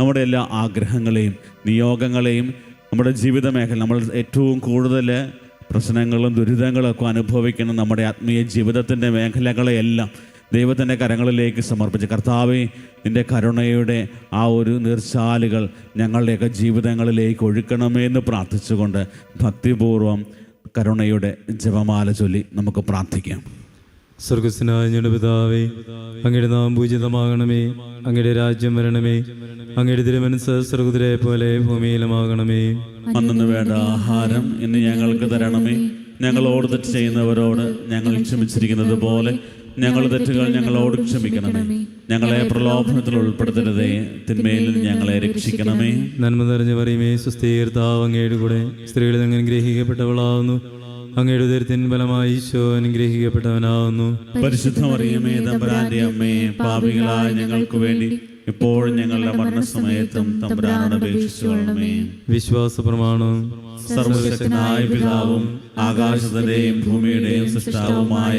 നമ്മുടെ എല്ലാ ആഗ്രഹങ്ങളെയും നിയോഗങ്ങളെയും നമ്മുടെ ജീവിത മേഖല നമ്മൾ ഏറ്റവും കൂടുതൽ പ്രശ്നങ്ങളും ദുരിതങ്ങളും ഒക്കെ അനുഭവിക്കുന്ന നമ്മുടെ ആത്മീയ ജീവിതത്തിന്റെ മേഖലകളെയെല്ലാം ദൈവത്തിന്റെ കരങ്ങളിലേക്ക് സമർപ്പിച്ച്. കർത്താവെ നിന്റെ കരുണയുടെ ആ ഒരു നീർച്ചാലുകൾ ഞങ്ങളുടെയൊക്കെ ജീവിതങ്ങളിലേക്ക് ഒഴുക്കണമേ എന്ന് പ്രാർത്ഥിച്ചുകൊണ്ട് ഭക്തിപൂർവം കരുണയുടെ ജപമാല ചൊല്ലി നമുക്ക് പ്രാർത്ഥിക്കാം. സ്വർഗസ്നായ ഞങ്ങളുടെ പിതാവേ അങ്ങയുടെ നാം പൂജിതമാകണമേ അങ്ങയുടെ രാജ്യം വരണമേ. അങ്ങയുടെ തിരുമനസ് സ്വർഗത്തിലെ പോലെ ഭൂമിയിലുമാകണമേ. അന്നു വേണ്ട ആഹാരം ഇന്ന് ഞങ്ങൾക്ക് തരണമേ. ഞങ്ങളോട് തെറ്റ് ചെയ്യുന്നവരോട് ഞങ്ങൾ ക്ഷമിച്ചിരിക്കുന്നത് പോലെ ഞങ്ങളുടെ തെറ്റുകൾ ഞങ്ങളോട് ക്ഷമിക്കണമേ. ഞങ്ങളെ പ്രലോഭനത്തിൽ ഉൾപ്പെടുത്തരുതേ. തിന്മയിൽ ഞങ്ങളെ രക്ഷിക്കണമേ. നന്മ നിറഞ്ഞു പറയുമേ സുസ്ഥീർത്താവ് അങ്ങയുടെ കൂടെ. സ്ത്രീകളിൽ അങ്ങനെ അനുഗ്രഹിക്കപ്പെട്ടവളാവുന്നു അങ്ങയുടെ ഉദരത്തിൻ ഫലമായി ഈശോ അനുഗ്രഹിക്കപ്പെട്ടവനാവുന്നു. പരിശുദ്ധമറിയമേ തമ്പരാന്റെ അമ്മയെ അമ്മേ പാപികളായ ഞങ്ങൾക്ക് വേണ്ടി ഇപ്പോഴും ഞങ്ങളുടെ മരണസമയത്തും തമ്പുരാനോട് അപേക്ഷിച്ചുകൊള്ളണമേ. വിശ്വാസ പ്രമാണം സർവശക്തനായ പിതാവും ആകാശത്തിന്റെയും ഭൂമിയുടെയും സൃഷ്ടാവുമായ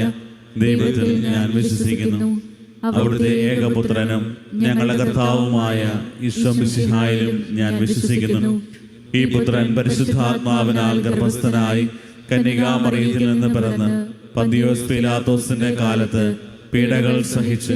ദൈവത്തിൽ ഞാൻ വിശ്വസിക്കുന്നു. അവിടുത്തെ ഏകപുത്രനും ഞങ്ങളുടെ കർത്താവുമായ ഈശ്വമിസിഹായിലും ഞാൻ വിശ്വസിക്കുന്നു. ഈ പുത്രൻ പരിശുദ്ധാത്മാവിനാൽ ഗർഭസ്ഥനായി കന്യകാമറിയത്തിൽ നിന്ന് പിറന്ന് പന്തിയോസ് പീലാത്തോസിന്റെ കാലത്ത് പീഡകൾ സഹിച്ച്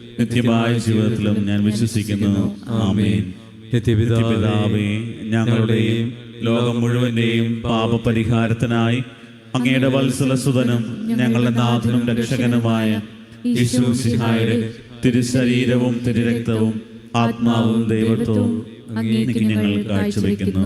നിത്യമായ ജീവിതത്തിലും ഞാൻ വിശ്വസിക്കുന്നു. ആമേൻ. നിത്യപിതാവേ പിതാവേ ഞങ്ങളുടെയും ലോകം മുഴുവന്റെയും പാപപരിഹാരത്തിനായി അങ്ങയുടെ വത്സലസുതനും ഞങ്ങളുടെ നാഥനും രക്ഷകനുമായ യേശു സിഹായുടെ തിരുശരീരവും തിരുരക്തവും ആത്മാവും ദൈവത്വവും അങ്ങേക്ക് ഞങ്ങൾ കാഴ്ചവെക്കുന്നു.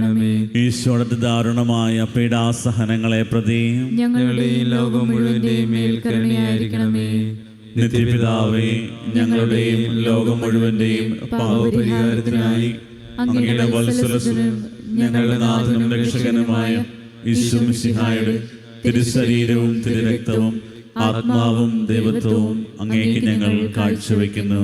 കരുണയായിരിക്കണമേ ഈശ്വരത്തെ ദാരുണമായ പീഡാസഹനങ്ങളെ പ്രതി ഞങ്ങളുടെ ഈ ലോകം മുഴുവന്റെയും മേൽ കരുണയായിരിക്കണമേ. നിത്യപിതാവേ ഞങ്ങളുടെയും ലോകം മുഴുവന്റെയും പാപപരിഹാരത്തിനായി അങ്ങയുടെ വത്സലസുനും ഞങ്ങളുടെ നാഥനും രക്ഷകനുമായ ഈശ്വമിസിഹായുടെ തിരുശരീരവും തിരുരക്തവും ആത്മാവും ദൈവത്വവും അങ്ങേക്ക് ഞങ്ങൾ കാഴ്ചവെക്കുന്നു.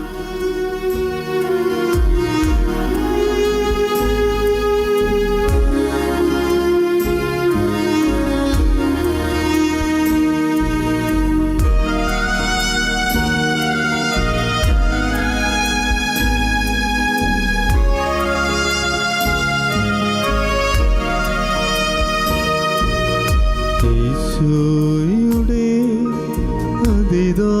ഈശോയുടെ അതിദാരുണമാം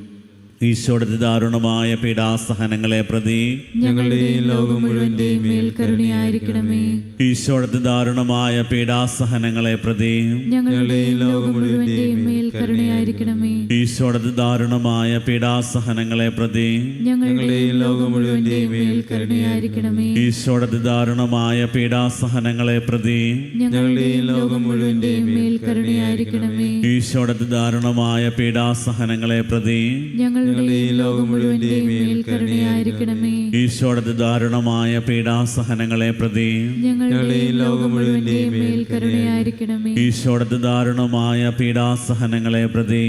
ഈശോയുടെ ദാരുണമായ പീഡാസഹനങ്ങളെ പ്രതി ഞങ്ങളുടെയും ലോകം മുഴുവന്റെയും കരുണയായിരിക്കണമേ. ഈശോയുടെ ദാരുണമായ പീഡാസഹനങ്ങളെ പ്രതി ഞങ്ങളുടെയും ലോകം മുഴുവന്റെയും കരുണയായിരിക്കണമേ. ഈശോയുടെ ദാരുണമായ പീഡാസഹനങ്ങളെ പ്രതി ഞങ്ങളുടെയും ലോകം മുഴുവന്റെയും കരുണയായിരിക്കണമേ. ഈശോയുടെ ദാരുണമായ പീഡാസഹനങ്ങളെ പ്രതി ഞങ്ങളുടെയും ലോകം മുഴുവന്റെയും കരുണയായിരിക്കണമേ. ഈശോയുടെ ദാരുണമായ പീഡാസഹനങ്ങളെ പ്രതി ഞങ്ങളുടെ ലോകം മുഴുവന്റെ കരുണയായിരിക്കണമേ ഈശോയുടെ ദാരുണമായ പീഡാസഹനങ്ങളെ പ്രതി ഈശോടത്തെ ദാരുണമായ പീഡാസഹനങ്ങളെ പ്രതി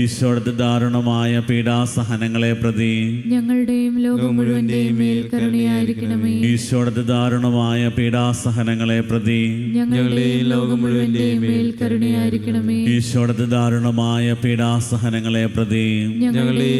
ഈശോടത്തെ ദാരുണമായ പീഡാസഹനങ്ങളെ പ്രതി ഞങ്ങളുടെയും ലോകം മുഴുവന്റെയും മേൽ കരുണയായിരിക്കണമേ. ഈശോയുടെ ദാരുണമായ പീഡാസഹനങ്ങളെ പ്രതി ഞങ്ങളുടെയും ലോകം മുഴുവന്റെയും മേൽ കരുണയായിരിക്കണമേ. ഈശോയുടെ ദാരുണമായ പീഡാസഹനങ്ങളെ പ്രതി ഞങ്ങളുടെയും